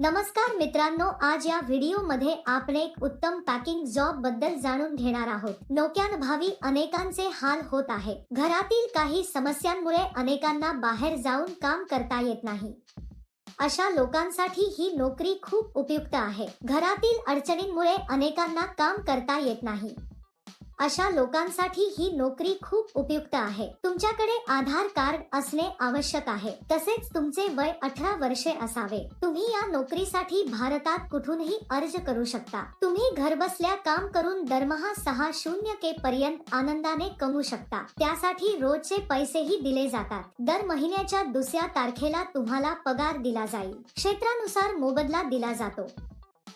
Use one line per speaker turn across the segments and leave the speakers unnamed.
नमस्कार मित्रांनो, आज या व्हिडिओमध्ये आपण एक उत्तम पॅकिंग जॉब बद्दल जाणून घेणार आहोत. नोक्यानुभवी अनेकांचे हाल होत आहे. घरातील काही समस्यांमुळे अनेकांना बाहेर जाऊन काम करता येत नाही. अशा लोकांसाठी ही नोकरी खूप उपयुक्त आहे. घरातील अडचणींमुळे अनेकांना काम करता येत नाही. अशा लोकांसाठी ही नोकरी खूप उपयुक्त आहे. तुमच्याकडे आधार कार्ड असणे आवश्यक आहे. तसेच तुमचे वय अठरा वर्षे असावे. तुम्ही या नोकरीसाठी भारतात कुठूनही अर्ज करू शकता. तुम्ही घरबसल्या काम करून दरमहा सहा शून्य के पर्यंत आनंदाने कमवू शकता. त्यासाठी रोजचे पैसेही दिले जातात. दर महिन्याच्या दुसऱ्या तारखेला तुम्हाला पगार दिला जाईल. क्षेत्रानुसार मोबदला दिला जातो.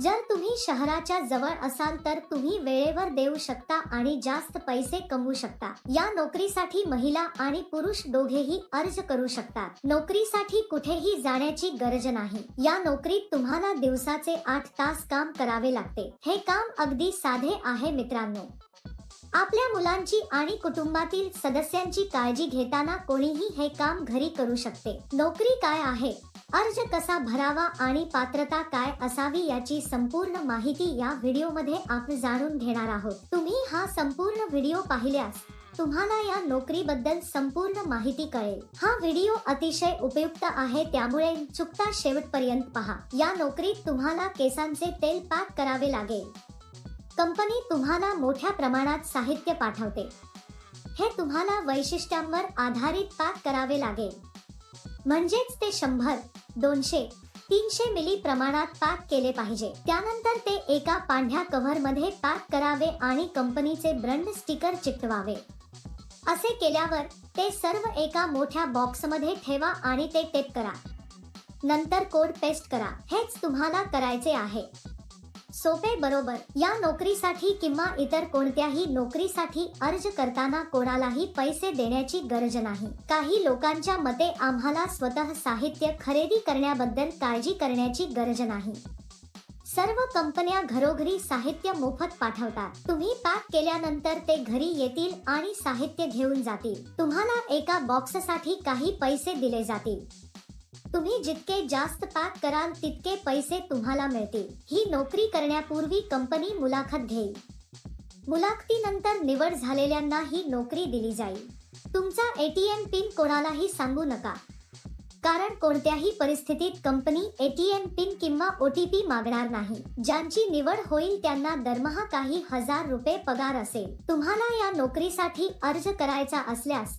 जर तुम्ही शहराच्या जवळ असाल तर तुम्ही वेळेवर देऊ शकता आणि जास्त पैसे कमवू शकता. या नोकरीसाठी महिला आणि पुरुष दोघेही अर्ज करू शकतात. नोकरीसाठी कुठेही जाण्याची गरज नाही. या नोकरीत तुम्हाला दिवसाचे आठ तास काम करावे लागते. हे काम अगदी साधे आहे मित्रांनो. आपल्या मुलांची आणि कुटुंबातील सदस्यांची काळजी घेताना कोणीही हे काम घरी करू शकते. नोकरी काय आहे? अर्ज कसा भरावा आणि पात्रता काय असावी याची संपूर्ण माहिती या व्हिडिओमध्ये आपण जाणून घेणार आहोत. तुम्ही हा संपूर्ण व्हिडिओ पाहिल्यास तुम्हाला या नोकरीबद्दल संपूर्ण माहिती कळेल. हा व्हिडिओ अतिशय उपयुक्त आहे त्यामुळे चुकता शेवटपर्यंत पहा. या नोकरीत तुम्हाला केसांचे तेल पॅक करावे लागेल. कंपनी तुम्हाला मोठ्या प्रमाणात साहित्य पाठवते. हे तुम्हाला वैशिष्ट्यांवर आधारित पॅक करावे लागेल. म्हणजेच ते शंभर दोनशे तीनशे मिली प्रमाणात पॅक केले पाहिजे. त्यानंतर ते एका पांढऱ्या कव्हरमध्ये पॅक करावे आणि कंपनीचे ब्रँड स्टिकर चिकटवावे. असे केल्यावर ते सर्व एका मोठ्या बॉक्समध्ये ठेवा आणि ते टेप करा. नंतर कोड पेस्ट करा. हेच तुम्हाला करायचे आहे. सोपे बरोबर. या नोकरीसाठी किंवा इतर कोणत्याही नोकरीसाठी अर्ज करताना कोणालाही पैसे देण्याची गरज नाही. काही लोकांच्या मते आम्हाला स्वतः साहित्य खरेदी करण्याबद्दल काळजी करण्याची गरज नाही. सर्व कंपन्या घरोघरी साहित्य मोफत पाठवतात. तुम्ही पॅक केल्यानंतर ते घरी येतील आणि साहित्य घेऊन जातील. तुम्हाला एका बॉक्ससाठी काही पैसे दिले जातील. तुम्ही जितके जास्त पॅक कराल तितके पैसे तुम्हाला मिळतील. ही नोकरी करण्यापूर्वी कंपनी मुलाखत घेईल. मुलाखतीनंतर निवड झालेल्यांना ही नोकरी दिली जाईल. तुमचा एटीएम पिन कोणालाही सांगू नका. कारण कोणत्याही परिस्थितीत कंपनी एटीएम पिन किंवा ओटीपी मागणार नाही. ज्यांची निवड होईल त्यांना दरमहा काही हजार रुपये पगार असेल. तुम्हाला या नोकरीसाठी अर्ज करायचा असल्यास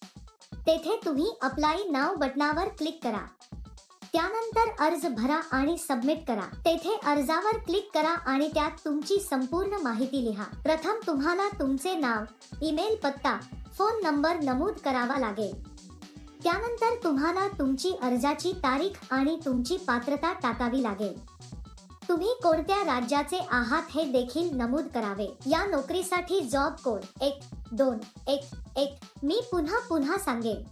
तेथे तुम्ही अप्लाय नाव बटनावर क्लिक करा. त्यानंतर अर्ज भरा आणि सबमिट करा. तेथे अर्जावर क्लिक करा आणि त्यात तुमची संपूर्ण माहिती लिहा. प्रथम तुम्हाला तुमचे नाव ईमेल पत्ता फोन नंबर नमूद करावा लागेल. त्यानंतर तुम्हाला तुमची अर्जाची तारीख आणि तुमची पात्रता टाकावी लागेल. तुम्ही कोणत्या राज्याचे आहात हे देखील नमूद करावे. या नोकरीसाठी जॉब कोड एक दोन एक एक. मी पुन्हा पुन्हा सांगेन.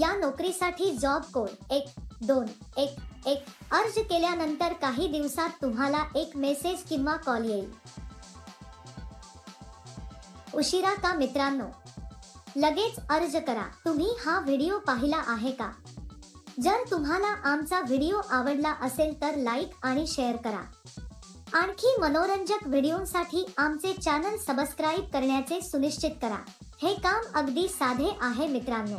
या नोकरीसाठी जॉब कोड एक दोन एक एक. अर्ज केल्यानंतर काही दिवसात तुम्हाला एक मेसेज किंवा कॉल येईल. उशिरा का मित्रांनो? लगेच अर्ज करा. तुम्ही हा व्हिडिओ पाहिला आहे का? जर तुम्हाला आमचा व्हिडिओ आवडला असेल तर लाईक आणि शेअर करा. आणखी मनोरंजक व्हिडिओसाठी आमचे चॅनल सबस्क्राईब करण्याचे सुनिश्चित करा. हे काम अगदी साधे आहे मित्रांनो.